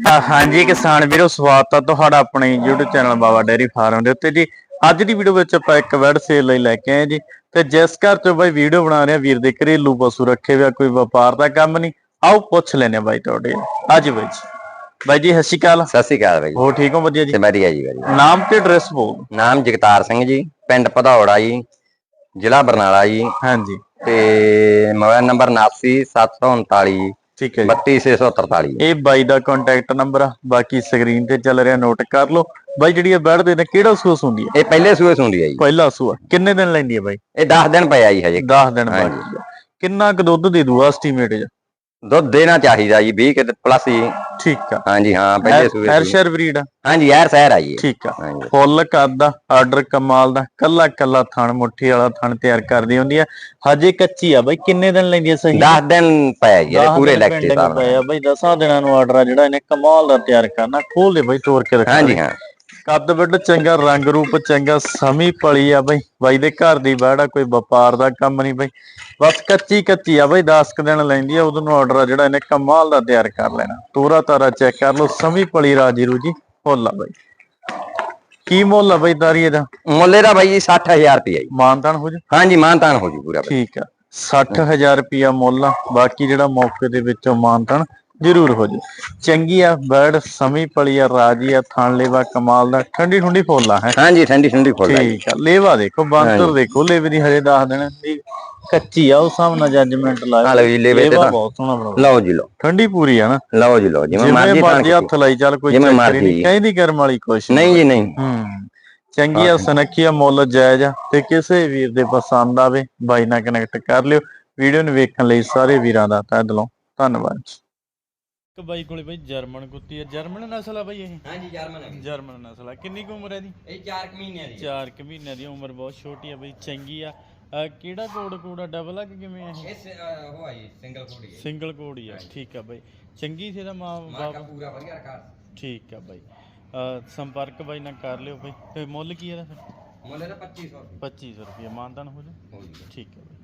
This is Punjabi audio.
ਹਾਂਜੀ ਕਿਸਾਨ ਵੀਰੋ ਸਵਾਗਤ ਹੈ ਤੁਹਾਡਾ ਆਪਣੇ YouTube channel Baba dairy farm ਦੇ ਉੱਤੇ ਜੀ। ਅੱਜ ਦੀ ਵੀਡੀਓ ਵਿੱਚ ਆਪਾਂ ਇੱਕ ਵੈਡ ਸੇਲ ਲਈ ਲੈ ਕੇ ਆਏ ਜੀ। ਤੇ ਜਿਸ ਘਰ ਤੋਂ ਬਾਈ ਵੀਡੀਓ ਬਣਾ ਰਿਹਾ ਵੀਰ ਦੇ ਘਰੇਲੂ ਪਸ਼ੂ ਰੱਖੇ ਹੋਇਆ ਕੋਈ ਵਪਾਰ ਦਾ ਕੰਮ ਨਹੀਂ। ਆਓ ਪੁੱਛ ਲੈਨੇ ਆ ਬਾਈ ਤੁਹਾਡੇ ਅੱਜ ਬਾਈ ਜੀ। ਬਾਈ ਜੀ ਸਤਿ ਸ਼੍ਰੀ ਅਕਾਲ। ਸਤਿ ਸ਼੍ਰੀ ਅਕਾਲ ਬਾਈ ਹੋ ਠੀਕ ਹੋ? ਵਧੀਆ ਜੀ? ਤੇ ਵਧੀਆ ਜੀ ਵਧੀਆ ਨਾਮ ਤੇ ਐਡਰੈਸ ਬੋਲ ਨਾਮ ਜਗਤਾਰ ਸਿੰਘ ਜੀ ਪਿੰਡ ਭਦੌੜਾ ਜੀ ਜ਼ਿਲ੍ਹਾ ਬਰਨਾਲਾ ਜੀ। ਹਾਂਜੀ। ਤੇ ਮੋਬਾਈਲ ਨੰਬਰ 89739 ਠੀਕ ਹੈ ਜੀ। 32643 ਇਹ ਬਾਈ ਦਾ ਕੰਟੈਕਟ ਨੰਬਰ ਆ ਬਾਕੀ ਸਕਰੀਨ ਤੇ ਚੱਲ ਰਿਹਾ ਨੋਟ ਕਰ ਲਓ। ਬਾਈ ਜਿਹੜੀ ਇਹ ਬੈਠਦੇ ਨੇ ਕਿਹੜਾ ਸੂਸ ਹੁੰਦੀ ਹੈ? ਇਹ ਪਹਿਲੇ ਸੂਏ ਸੁੰਦੀ ਹੈ ਜੀ। ਪਹਿਲਾ ਸੂਆ। ਕਿੰਨੇ ਦਿਨ ਲੈਂਦੀ ਹੈ ਬਾਈ? ਇਹ 10 ਦਿਨ ਪਿਆ ਜੀ ਹਜੇ। 10 ਦਿਨ ਬਾਅਦ। ਕਿੰਨਾ ਕੁ ਦੁੱਧ ਦੇ ਦੂਆ ਐਸਟੀਮੇਟ ਜੀ ਦੁੱਧ ਦੇਣਾ ਚਾਹੀਦਾ ਜੀ 20 ਕਿ ਪਲੱਸ ਜੀ। ਠੀਕ ਆ। ਹਾਂਜੀ ਹਾਂ ਪਹਿਲੇ ਸੂਏ ਹੈਰ ਸੀ। ਸ਼ੇਰ ਬਰੀਡ ਆ। ਹਾਂਜੀ ਯਾਰ ਸਹਿਰ ਆ ਜੀ। ਠੀਕ ਆ। ਫੁੱਲ ਕਰਦਾ ਆਰਡਰ ਕਮਾਲ ਦਾ ਕੱਲਾ ਕੱਲਾ ਥਣ ਮੁੱਠੀ ਵਾਲਾ ਥਣ ਤਿਆਰ ਕਰਦੀ ਹੁੰਦੀ ਆ। ਹਜੇ ਕੱਚੀ ਆ ਬਾਈ ਕਿੰਨੇ ਦਿਨ ਲੈਂਦੀ ਆ ਸਹੀ? 10 ਦਿਨ ਪਿਆ ਜੀ ਪੂਰੇ ਸਾਹਿਬ ਪਏ ਆ ਬਾਈ 10 ਦਿਨਾਂ ਨੂੰ ਆਰਡਰ ਆ ਜਿਹੜਾ ਇਹਨੇ ਕਮਾਲ ਦਾ ਤਿਆਰ ਕਰਨਾ। ਖੋਲ ਦੇ ਬਾਈ ਤੋੜ ਕੇ ਦਿਖਾ ਹਾਂਜੀ ਦੇ। ਹਾਂ। ਕੱਦ ਵੱਡ ਚੰਗਾ ਰੰਗ ਰੂਪ ਚੰਗਾ ਸਮੀ ਪਲੀ ਆ ਬਾਈ। ਬਾਈ ਦੇ ਘਰ ਦੀ ਬਾੜਾ ਕੋਈ ਵਪਾਰ ਦਾ ਕੰਮ ਨਹੀਂ ਬਾਈ। ਬਸ ਕੱਚੀ ਕੱਚੀ ਆ ਬਾਈ 10 ਕੁ ਦਿਨ ਲੈਂਦੀ ਆ ਉਦੋਂ ਨੂੰ ਆਰਡਰ ਆ ਜਿਹੜਾ ਇਹਨੇ ਕਮਾਲ ਦਾ ਤਿਆਰ ਕਰ ਲੈਣਾ। ਤੋਰਾ ਤਾਰਾ ਚੈੱਕ ਕਰ ਲਓ ਸਮੀ ਪਲੀ ਰਾਜੀ ਰੂਜੀ ਫੁੱਲ ਆ ਬਾਈ। ਕੀ ਮੁੱਲ ਆ ਬਾਈ ਤਾਰੀ ਇਹਦਾ? ਮੁੱਲੇ ਦਾ ਬਾਈ ਜੀ 60000 ਰੁਪਇਆ ਜੀ। ਮਾਨਤਾਨ ਹੋ ਜਾ? ਹਾਂਜੀ ਮਾਨਤਾਨ ਹੋ ਜੂ ਪੂਰਾ ਬਾਈ। ਠੀਕ ਆ 60000 ਰੁਪਿਆ ਮੁੱਲ ਆ। ਬਾਕੀ ਜਿਹੜਾ ਮੌਕੇ ਦੇ ਵਿੱਚੋਂ ਮਾਨਤਾਨ ਜ਼ਰੂਰ ਹੋ ਜਾ। ਚੰਗੀ ਆ ਬਰਡ ਸਮੀ ਪਲੀ ਆ ਰਾਜੀ ਆ ਥਣ ਲੇਵਾ ਕਮਾਲ ਦਾ ਠੰਡੀ ਠੰਡੀ ਫੁੱਲ ਆ ਹੈ। ਹਾਂਜੀ ਠੰਡੀ ਠੰਡੀ ਫੁੱਲ ਆ। ਠੀਕ ਆ ਲੇਵਾ ਦੇਖੋ ਬਾਂਦਰ ਦੇਖੋ ਲੇਵੇ ਦੀ ਹਜੇ 10 ਦਿਨ ਦੀ ਕੱਚੀ ਆ ਉਸ ਸਾਹਮਣੇ ਜੱਜਮੈਂਟ ਲਾਇਆ ਲਓ ਜੀ ਲੇਵੇ ਤੇ ਬਹੁਤ ਸੋਹਣਾ ਬਣਾਉਂਦਾ ਲਓ ਜੀ ਲਓ। ਠੰਡੀ ਪੂਰੀ ਆ ਨਾ। ਲਓ ਜੀ ਲਓ ਜਿਵੇਂ ਮਰਜ਼ੀ ਤਾਂ ਹੱਥ ਲਾਈ ਚੱਲ ਕੋਈ ਜਿਵੇਂ ਮਰਜ਼ੀ। ਕਹਿੰਦੀ ਕਰਮ ਵਾਲੀ ਕੁਛ ਨਹੀਂ ਜੀ ਨਹੀਂ। ਹੂੰ ਚੰਗੀ ਆ ਸੁਨੱਖੀ ਆ ਮੁੱਲ ਜਾਇਜ਼ ਆ ਤੇ ਕਿਸੇ ਵੀਰ ਦੇ ਪਸੰਦ ਆਵੇ ਬਾਈ ਨਾਲ ਕਨੈਕਟ ਕਰ ਲਿਓ। ਵੀਡੀਓ ਨੂੰ ਵੇਖਣ ਲਈ ਸਾਰੇ ਵੀਰਾਂ ਦਾ ਤਹਿ ਦਿਲੋਂ ਧੰਨਵਾਦ ਇੱਕ ਬਾਈ ਕੋਲੇ ਬਾਈ ਜਰਮਨ ਕੁੱਤੀ ਆ। ਜਰਮਨ ਨਸਲ ਆ ਬਾਈ ਇਹ? ਹਾਂਜੀ ਜਰਮਨ ਹੈ ਜਰਮਨ ਨਸਲ ਆ। ਕਿੰਨੀ ਕੁ ਉਮਰ ਹੈ ਦੀ ਇਹ 4 ਮਹੀਨਿਆਂ ਦੀ 4 ਕੁ ਮਹੀਨਿਆਂ ਦੀ ਉਮਰ ਬਹੁਤ ਛੋਟੀ ਆ ਬਈ ਚੰਗੀ ਆ। ਅਹ ਕਿਹੜਾ ਕੋਡ ਕੋਡ ਆ? ਡਬਲ ਆ ਕਿ ਕਿਵੇਂ ਆ ਇਹ? ਇਹ ਉਹ ਆਈ ਸਿੰਗਲ ਕੋਡੀ ਸਿੰਗਲ ਕੋਡ ਹੀ ਆ। ਠੀਕ ਆ ਬਈ। ਚੰਗੀ ਸੀ ਦਾ ਮਾਂ ਬਾਪ? ਪੂਰਾ ਵਧੀਆ ਰਿਕਾਰਡ ਠੀਕ ਆ ਬਾਈ। ਅਹ ਸੰਪਰਕ ਬਾਈ ਨਾਲ ਕਰ ਲਿਓ ਬਾਈ। ਤੇ ਮੁੱਲ ਕੀ ਇਹਦਾ ਫਿਰ? ਮੁੱਲੇ ਦਾ 2500 2500 ਰੁਪਏ। ਮਾਨਦਾਨ ਹੋ ਜਾ ਹੋ ਠੀਕ ਹੈ ਬਾਈ।